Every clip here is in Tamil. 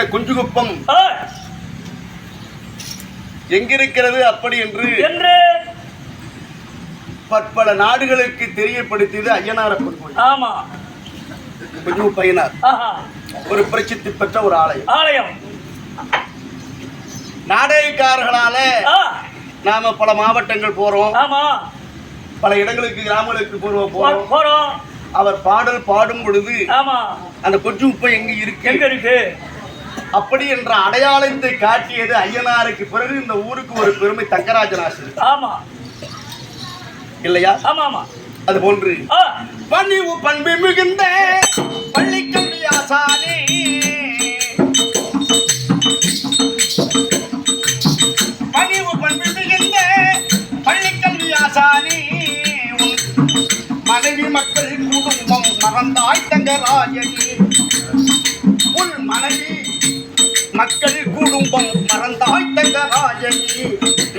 இந்த குஞ்சுகுப்பம். எங்கிருக்கிறது அப்படி என்று என்று பற்பல நாடுகளுக்கு தெரியப்படுத்தியது கோயில். ஆமா. குஞ்சுகுப்பையனார் ஆஹா. ஒரு பிரசித்தி பெற்ற ஒரு ஆலயம். ஆலயம். நாடகக்காரர்களால நாம பல மாவட்டங்கள் போறோம். ஆமா. பல இடங்களுக்கு கிராமங்களுக்கு போறோம் போறோம். அவர் பாடல் பாடும் பொழுது ஆமா. அந்த கொச்சு உப்பை எங்க இருக்கு? எங்க இருக்கு? அப்படி என்ற அடையாளத்தை காட்டியது ஐயனாருக்கு பிறகு இந்த ஊருக்கு ஒரு பெருமை தங்கராஜன் ஆசிரியர். ஆமா. இல்லையா? ஆமா ஆமா. அது போன்று. பணிவு பண்பு மிகுந்த பள்ளிக்கல்வி ஆசானே. பணிவு பண்பு மிகுந்த பள்ளிக்கல்வி ஆசானே. மனைவி மக்கள் குடும்பம் மறந்தாய் தங்கராஜனி. மக்கள் குடும்பம் மறந்தாய் தங்கராஜனி.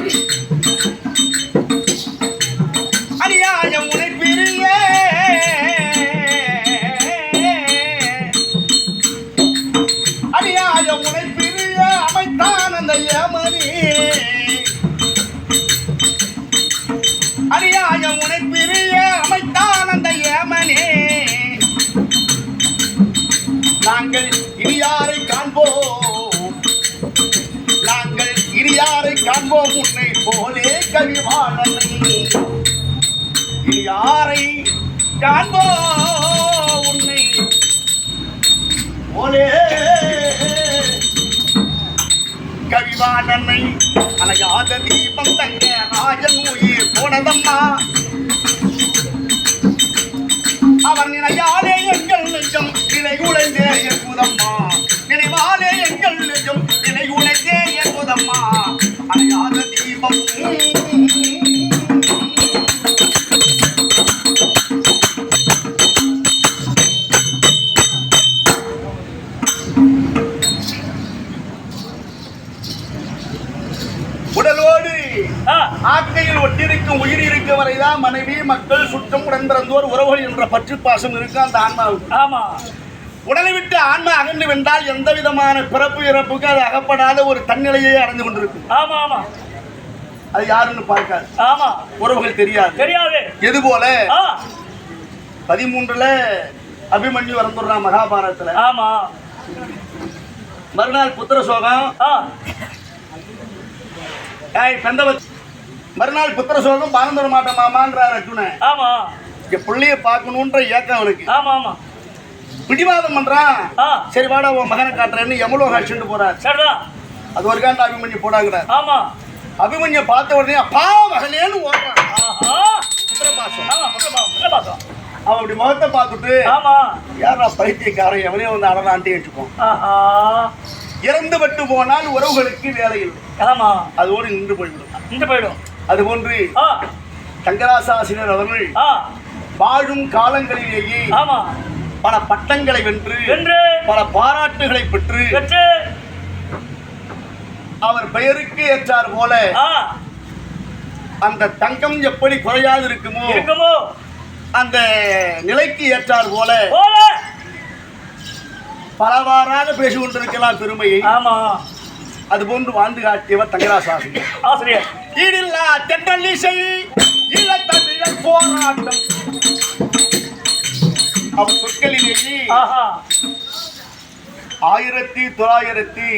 போலே இனி யாரை காண்போ உன்னை? போலே. கவிவாணனை அணையாத தீபம் தங்க ராஜன் உயிர் போனதம்மா. அவர் நினையாலே எங்கள் நெஞ்சம் நிலை உழைந்தே என்பதம்மா. நினைவாலே எங்கள் நெஞ்சம் நிலை உழைந்தே என்பதம்மா. அணையாத தீபம் ஆக்கையில் ஒட்டிருக்கும் உயிர் இருக்க வரைதான் மனைவி மக்கள் சுற்றம் உடன் பிறந்தோர் உறவுகள் என்ற பற்று பாசம் இருக்கு அந்த ஆன்மாவுக்கு. ஆமா. உடலை விட்டு ஆன்மா அகன்று வென்றால் எந்த விதமான பிறப்பு இறப்புக்கு அது அகப்படாத ஒரு தன்னிலையை அடைந்து கொண்டிருக்கும். ஆமா ஆமா. அது யாருன்னு பார்க்காது. ஆமா. உறவுகள் தெரியாது. தெரியாது. இது போல? பதிமூன்றுல அபிமன்யு இறந்துடுறான் மகாபாரதத்துல. ஆமா. மறுநாள் புத்திர சோகம். பெந்தவத் மறுநாள் புத்திர சோகம் பாரந்துட மாட்டேன் மாமான்றார் அர்ஜுனன் ஆமா. என் பிள்ளைய பார்க்கணுன்ற ஏக்கம் அவனுக்கு. ஆமா ஆமா. பிடிவாதம் பண்றான். சரி வாடா உன் மகனை காட்டுறேன்னு எவ்வளோ அடிச்சுட்டு போறார். சரிதான் அது ஒரு காண்ட அபிமன்யு போடாங்கிறார் ஆமா. அபிமன்யை பார்த்த உடனே அப்பா மகனேன்னு ஓடுறான். அவன் அப்படி முகத்தை பார்த்துட்டு ஆமா. யாரா பைத்தியக்காரன்? எவனே வந்து அடலான்ட்டு வச்சுப்போம் ஆஹா. இறந்து பட்டு போனால் உறவுகளுக்கு வேலை இல்லை. ஆமா. அதோடு நின்று போய்விடும். இந்த போயிடும் அது போன்று ஆ. சங்கராசாசிரியர் அவர்கள் ஆ. வாழும் காலங்களிலேயே ஆமா. பல பட்டங்களை வென்று வென்று. பல பாராட்டுகளை பெற்று அவர் பெயருக்கு ஏற்றார் போல அந்த தங்கம் எப்படி குறையாது இருக்குமோ இருக்குமோ? அந்த நிலைக்கு ஏற்றார் போல போல. பலவாறாக பேசிக் கொண்டிருக்கலாம் பெருமையை. ஆமா. அதுபோன்று வாழ்ந்து காட்டியவர் தங்கராசாசி. ஆசிரியர். ஈடில்லா தென்றல் இசை ஈழத்தமிழர் போராட்டம். அவர் சொற்களிலேயே ஆஹா. ஆயிரத்தி தொள்ளாயிரத்தி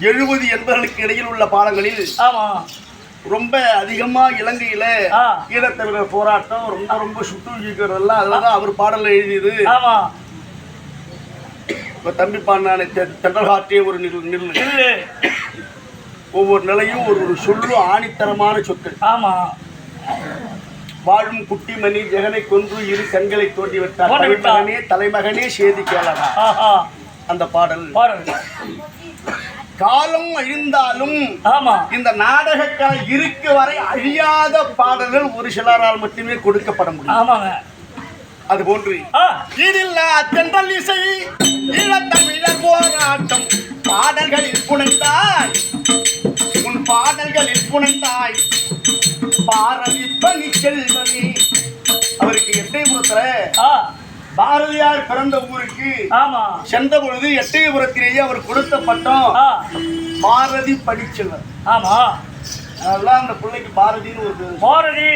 எழுபது எண்பதுகளுக்கு இடையில் உள்ள பாடங்களில் ஆமா. ரொம்ப அதிகமா இலங்கையில. ஈழத்தமிழர் போராட்டம் ரொம்ப ரொம்ப சுட்டு இருக்கிறதெல்லாம் அதுலதான் அவர் பாடல்ல எழுதியது. ஆமா. இப்ப தம்பி பாண்டான தென்றல் காட்டிய ஒரு நில் நில் இல்லு ஒவ்வொரு நிலையும் ஒரு ஒரு சொல்லும் ஆணித்தரமான சொற்கள். ஆமா. வாழும் குட்டிமணி ஜெகனை கொன்று இரு கண்களை தோண்டி விட்டார். தலைமகனே தலைமகனே சேதி கேளடா. அந்த பாடல். பாருங்க காலம் அழிந்தாலும் ஆமா. இந்த நாடக இருக்க வரை அழியாத பாடல்கள் ஒரு சிலரால் மட்டுமே கொடுக்கப்பட முடியும். ஆமாங்க. அது போன்று. ஆ ஈடில்லா தென்றல் இசை ஈழத்தமிழர் போராட்டம். பாடல்களில் புனைந்தாய். உன் பாடல்களில் புனைந்தாய். பாரதி பணி செல்வனே அவருக்கு எட்டயபுரத்துல ஆ. பாரதியார் பிறந்த ஊருக்கு ஆமா. சென்ற பொழுது எட்டயபுரத்திலேயே அவர் கொடுத்த பட்டம் ஆ. பாரதி படிச்சவர் ஆமா. அதெல்லாம் அந்த பிள்ளைக்கு பாரதின்னு ஒரு பேரு. பாரதி.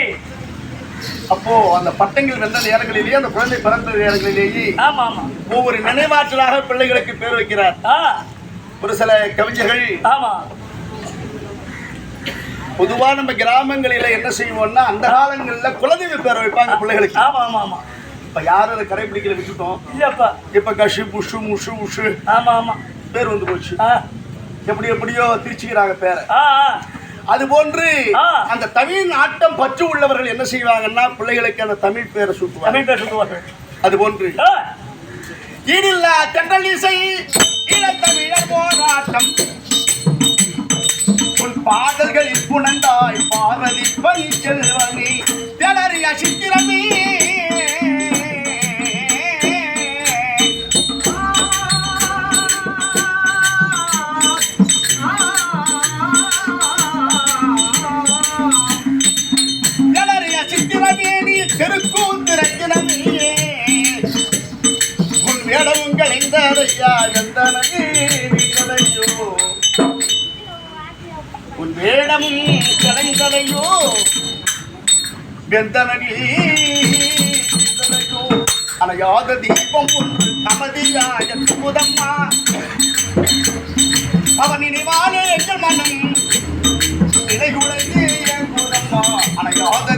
அப்போ அந்த பட்டங்கள் வென்ற நேரங்களிலேயே அந்த குழந்தை பிறந்த நேரங்களிலேயே ஆமா ஆமா. ஒவ்வொரு நினைவாற்றலாக பிள்ளைகளுக்கு பேர் வைக்கிறார். ஒரு சில கவிஞர்கள் ஆமா. பொதுவா நம்ம கிராமங்களில என்ன செய்வோம்னா அந்த காலங்கள்ல குலதெய்வ பேர் வைப்பாங்க பிள்ளைகளுக்கு. ஆமா ஆமா ஆமா. இப்ப யாரும் அதை கடைபிடிக்கல விட்டுட்டோம்? இல்லப்பா இப்ப கஷு புஷு முஷு உஷு ஆமா ஆமா. பேர் வந்து போச்சு. எப்படி எப்படியோ திருச்சிக்கிறாங்க பேரை. அது போன்று ஆ. அந்த தமிழ் நாட்டம் பற்று உள்ளவர்கள் என்ன செய்வாங்கன்னா பிள்ளைகளுக்கு அந்த தமிழ் பேரை சுட்டுவாங்க. தமிழ் பேர் சொல்லுவார்கள் அது போன்று ஆ. ஈடில்லா தென்றல் இசை இளத்தமிழர் போராட்டம். உன் பாடல்களில் புனந்தாய் பாரதி பணி செல்வனி திணறிய சித்திரமே. கலைந்ததையா எந்தனையே நீங்களையோ உன் வேடமும் கலைந்தலையோ வெந்தனையோ அணையாத தீபம் ஒன்று நமதியாய புதம்மா அவன் நினைவாலே எங்கள் மனம் நிலைகுலைந்து என் புதம்மா அணையாத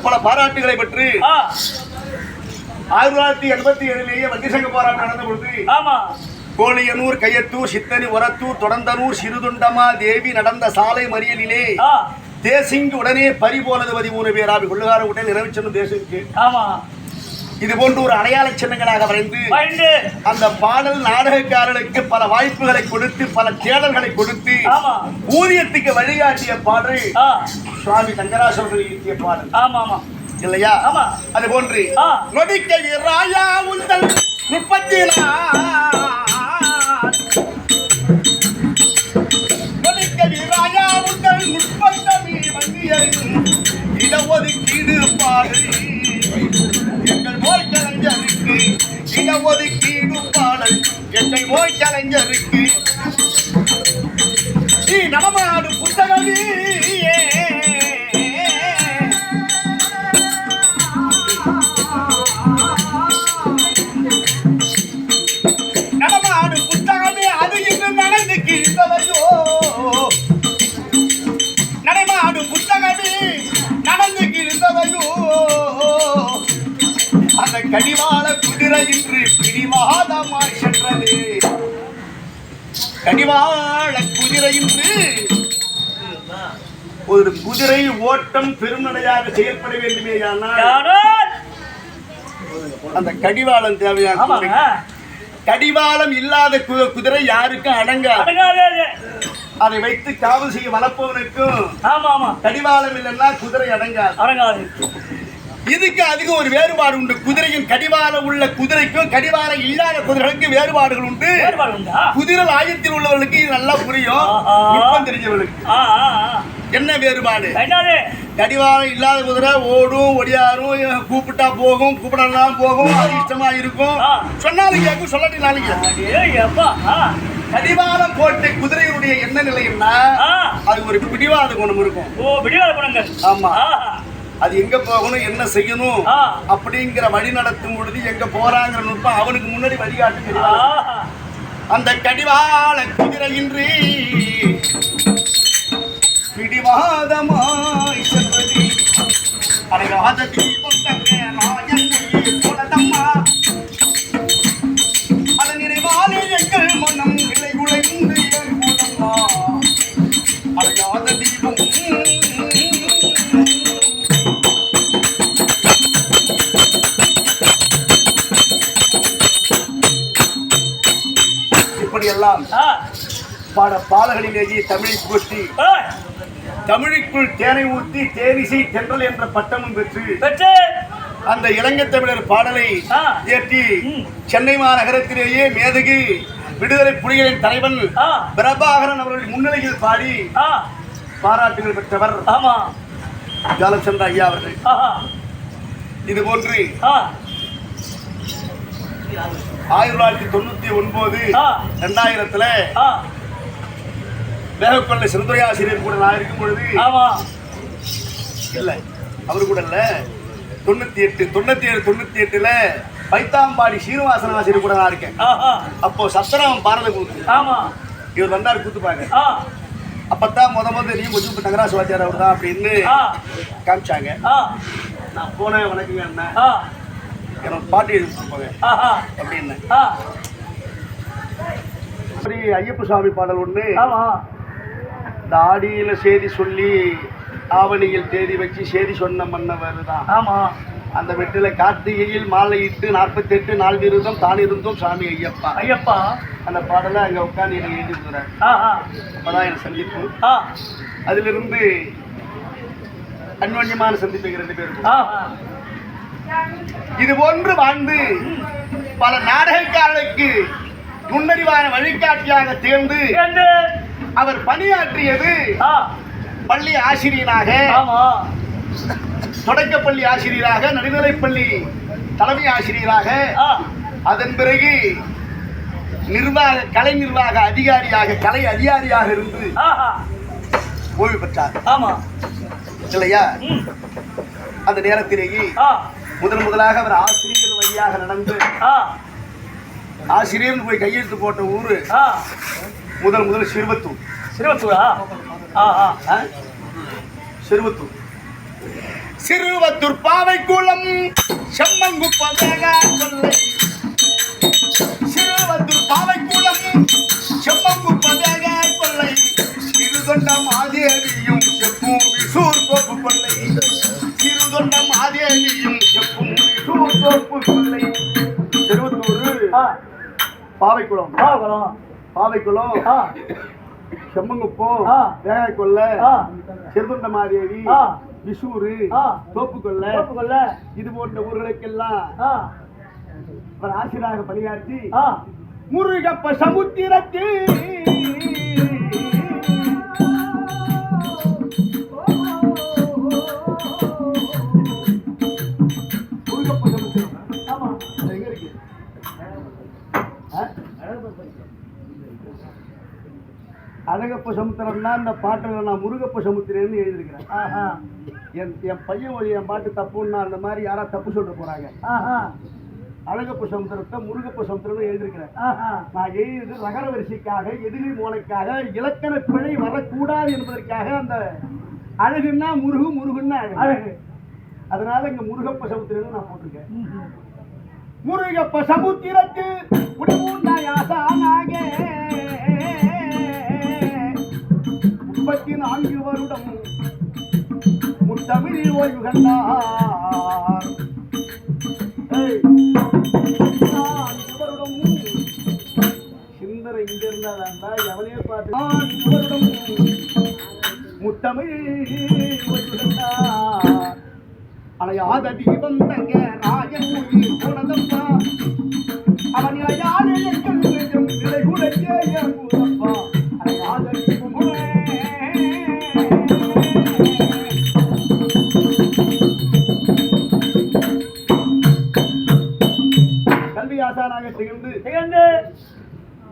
பல பாராட்டுகளை பெற்று ஆயிரத்தி தொள்ளாயிரத்தி எண்பத்தி ஏழிலேயே வந்திசங்க போராட்டம் நடந்த பொழுது ஆமா. கோழியனூர் கையத்தூர் சித்தனி உரத்தூர் தொடர்ந்தனூர் சிறுதுண்டமா தேவி நடந்த சாலை மறியலிலே தேசிங்கு உடனே பறி போனது பதிமூணு பேராபி கொள்ளுகார உடனே நிறைவு செல்லும் தேசிங்கு. ஆமா. இது போன்று ஒரு அடையாள சின்னங்களாக வரைந்து அந்த பாடல் நாடகக்காரர்களுக்கு பல வாய்ப்புகளை கொடுத்து பல தேடல்களை கொடுத்து ஆமா. ஊதியத்துக்கு வழிகாட்டிய பாடல் சுவாமி தங்கராசவர்கள் இயற்றிய பாடல். ஆமா ஆமா. இல்லையா? ஆமா. அது போன்று ஆ. நொடிக்கவி ராயா உந்தல் நொடிக்கவி ராயா உந்தல் முப்பத்தமி வங்கியரின் இடஒதுக்கீடு பாடு எங்கள் மோய் கலைஞருக்கு இடஒதுக்கீடு பாடல் எங்கள் மோய் கலைஞருக்கு. நீ நடமாடு இன்று பிடிவாதமாய் சென்றது. கடிவாள குதிரை ஒரு குதிரை ஓட்டம் பெருநடையாக செயல்பட வேண்டுமே அந்த கடிவாளம் தேவையான கடிவாளம் இல்லாத குதிரை யாருக்கும் அடங்காது. அதை வைத்து காவல் செய்ய வளர்ப்பவனுக்கும் கடிவாளம் இல்லைன்னா குதிரை அடங்காது. அடங்காது. இதுக்கு அதிக ஒரு வேறுபாடு உண்டு. குதிரையின் கடிவாளம் உள்ள குதிரைக்கும் கடிவாளம் இல்லாத குதிரைகளுக்கு வேறுபாடுகள் உண்டு. வேறுபாடு உண்டா? குதிரை ஆயத்தில் உள்ளவர்களுக்கு இது நல்லா புரியும். நுட்பம் தெரிஞ்சவர்களுக்கு. என்ன வேறுபாடு? கடிவாளம் இல்லாத குதிரை ஓடும் ஒடியாரும் கூப்பிட்டா போகும் கூப்பிடலாம் போகும் அது இஷ்டமா இருக்கும். சொன்னாலும் கேட்கும் சொல்லாட்டினாலும் கேட்கும். கடிவாளம் போட்ட குதிரையுடைய என்ன நிலைன்னா அது ஒரு பிடிவாத குணம் இருக்கும். ஓ விடிவாத பணங்கள் ஆமா. அது எங்க போகணும் என்ன செய்யணும். அப்படிங்கிற வழி நடத்தும் பொழுது எங்க போறாங்கிற நுட்பம் அவனுக்கு முன்னாடி வழிகாட்டு அந்த கடிவாள குதிரையின்றி பிடிவாதமாய் செல்வது அடையாத தீபம் தங்க பாட பாடல்களிலேயே தமிழை ஆ தமிழுக்குள் தேனை ஊற்றி தேனிசை தென்றல் என்ற பட்டமும் பெற்று பெற்று! அந்த இலங்கை தமிழர் பாடலை. இயற்றி. சென்னை மாநகரத்திலேயே மேதகு விடுதலை புலிகளின் தலைவன் பிரபாகரன் அவர்கள் முன்னிலையில் பாடி பாராட்டுகள் பெற்றவர் ஆமா. சென்ற ஐயா அவர்கள். இது போன்று ஆயிரத்தி தொள்ளாயிரத்தி தொண்ணூத்தி ஒன்பது. ரெண்டாயிரத்துல ஆ வேகக்கொள்ளை சிறுதுறை ஆசிரியர் கூட நான் இருக்கும் பொழுது ஆமா. இல்ல அவரு கூட இல்ல. தொண்ணூத்தி எட்டு தொண்ணூத்தி ஏழு தொண்ணூத்தி எட்டுல பைத்தாம்பாடி சீனிவாசன் ஆசிரியர் கூட நான் இருக்கேன். ஆஹா. அப்போ சத்திரம் பாரத கூத்து ஆமா. இவர் வந்தார் கூத்துப்பாங்க ஆ. அப்பதான் முத முத நீ கொஞ்சம் தங்கராசு வாத்தியார் அவர் தான் அப்படின்னு காமிச்சாங்க. நான் போனேன் வணக்கங்க என்ன எனக்கு பாட்டி எழுதி கொடுப்பாங்க ஆஹா. அப்படின்னு. ஐயப்ப சுவாமி பாடல் ஒண்ணு. ஆமா. இந்த ஆடியில செய்தி சொல்லி ஆவணியில் தேதி வச்சு செய்தி சொன்ன மன்னவர் தான். ஆமா. அந்த வெற்றில கார்த்திகையில் மாலையிட்டு நாற்பத்தெட்டு நாள் விருதம் தான் இருந்தோம் சாமி ஐயப்பா. ஐயப்பா. அந்த பாடலை அங்க உட்காந்து எனக்கு எழுதி கொடுக்குறாரு ஆஹா அப்பதான் எனக்கு சந்திப்பு. ஆ. அதிலிருந்து அன்யோன்யமான சந்திப்பு ரெண்டு ஆஹா இது போன்று வாழ்ந்து பல நாடகக்காரர்களுக்கு முன்னறிவான வழிகாட்டியாக என்று அவர் பணியாற்றியது பள்ளி ஆசிரியராக தொடக்கப்பள்ளி ஆசிரியராக நடுநிலைப்பள்ளி தலைமை ஆசிரியராக. அதன் பிறகு நிர்வாக கலை நிர்வாக அதிகாரியாக கலை அதிகாரியாக இருந்து ஓய்வு பெற்றார். ஆமா. இல்லையா? அந்த நேரத்திலேயே முதன் முதலாக அவர் ஆசிரியர் வழியாக நடந்து ஆ. ஆசிரியர்னு போய் கையெழுத்து போட்ட ஊரு முதல் முதல் சிறுவத்தூர். சிறுவத்தூரா? ஆ ஆ. ஆ? சிறுவத்தூர். சிறுவத்தூர் பாவைக்குளம் செம்மங்குப்பம் வேகா கொல்லை சிறுவத்தூர் பாவைக்குளம் செம்மங்குப்பம் வேகா கொல்லை சிறுதொண்ட மாதேவியும் செப்பும் விசூர் தோப்பு கொல்லை சிறுதொண்ட மாதேவியும் செப்பும் விசூர் தோப்பு கொல்லை சிறுவத்தூர் ஆ. பாவைக்குளம். பாவலம் பாவைக்குளம் செம்மங்குப்பம் ஆ. வேகாக்கொல்ல ஆ சிறுதொண்ட மாதேவி ஆ. விசூரு. தோப்புக்கொல்ல கொல்ல இது போன்ற ஊர்களுக்கெல்லாம் அவர் ஆசிரியராக பணியாற்றி முருகப்ப சமுத்திரத்தில் அழகப்ப சமுத்திரம்னா இந்த பாட்டில் நான் முருகப்ப சமுத்திரம்னு எழுதியிருக்கிறேன் என் என் பையன் ஒரு என் பாட்டு தப்புன்னா அந்த மாதிரி யாரா தப்பு சொல்லிட்டு போறாங்க. அழகப்ப சமுத்திரத்தை முருகப்ப சமுத்திரம்னு எழுதியிருக்கிறேன் நான் எழுதியது ரகர வரிசைக்காக எதிரி மூளைக்காக இலக்கண பிழை வரக்கூடாது என்பதற்காக அந்த அழகுன்னா முருகு முருகுன்னா அழகு. அதனால இங்க முருகப்ப சமுத்திரம்னு நான் போட்டிருக்கேன். முருகப்ப சமுத்திரத்து உடம்புண்டாயாசானாக முப்பத்தி நான்கு வருடம். முத்தமிழில் ஓய்வு கண்டார். ஏய், சிந்தனை இங்க இருந்தாதாண்டா எவனையே பார்த்து முத்தமிழ் ஓய்வு கண்டார். அலையாத தீபம் தங்க ராஜன் உயிர் போனதப்பா அவன் இளையாத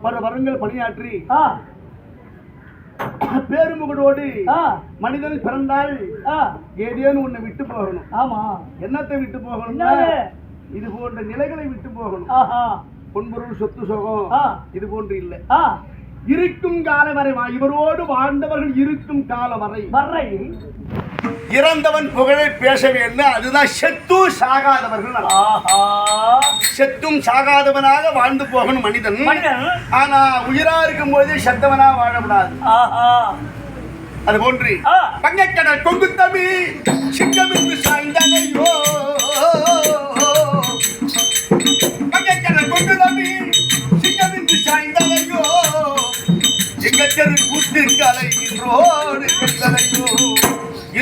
பல வருடங்கள் பணியாற்றி பேருமுகடோடு மனிதன் பிறந்தால் ஏதேனும் ஒண்ணு விட்டு போகணும். ஆமா. என்னத்தை விட்டு என்னது? இது போன்ற நிலைகளை விட்டு போகணும். பொன்பொருள் சொத்து சுகம். இது போன்று இல்லை. இருக்கும் காலம் வரை இவரோடு வாழ்ந்தவர்கள் இருக்கும் காலம் வரை. வர்றை இறந்தவன் புகழை பேச வேண்டும் அதுதான் செத்து சாகாதவர்கள் செத்தும் சாகாதவனாக வாழ்ந்து போகணும் மனிதன். ஆனா உயிரா இருக்கும் போதே செத்தவனா வாழக்கூடாது. ஆஹா. அது போன்று. பங்கக்கடல் கொங்கு தமி சிங்கமின்று சாய்ந்தனையோ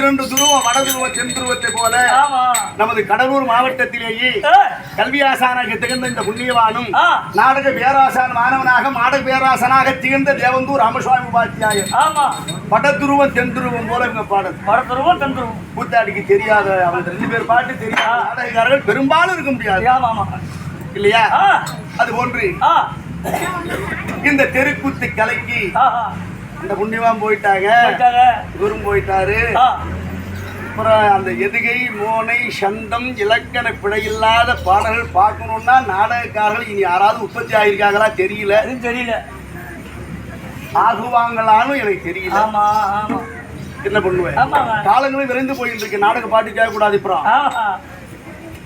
இரண்டு துருவம் வட துருவம் தென் துருவத்தை போல ஆமா. நமது கடலூர் மாவட்டத்திலேயே ஏ, கல்வி ஆசானாக திகழ்ந்த இந்த புண்ணியவானும் நாடக பேராசான் மாணவனாக மாடக பேராசனாக திகழ்ந்த தேவந்தூர் ராமசுவாமி உபாத்தியாயர். ஆமா. வடதுருவம் தென் துருவம் போல இவங்க பாடல் வடத்துருவோம் தந்துருவோம் கூத்தாடிக்கு தெரியாத அவங்க ரெண்டு பேர் பாட்டு தெரியாத நாடகக்காரர்கள் பெரும்பாலும் இருக்க முடியாது. இல்லையா? அது போன்று இந்த தெருக்கூத்து கலைக்கு. இந்த புண்ணியவான் போயிட்டாங்க. இவரும் போயிட்டாரு. அப்புறம் அந்த எதுகை மோனை சந்தம் இலக்கண பிழையில்லாத பாடல்கள் பார்க்கணும்னா நாடகக்காரர்கள் இனி யாராவது உற்பத்தி ஆகியிருக்காங்களா தெரியல. தெரியல. ஆகுவாங்களான்னு எனக்கு தெரியல. ஆமா ஆமா. என்ன பண்ணுவேன். காலங்களும் விரைந்து போயிட்டு இருக்கு. நாடக பாட்டு கேட்கக்கூடாது அப்புறம்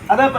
அதான்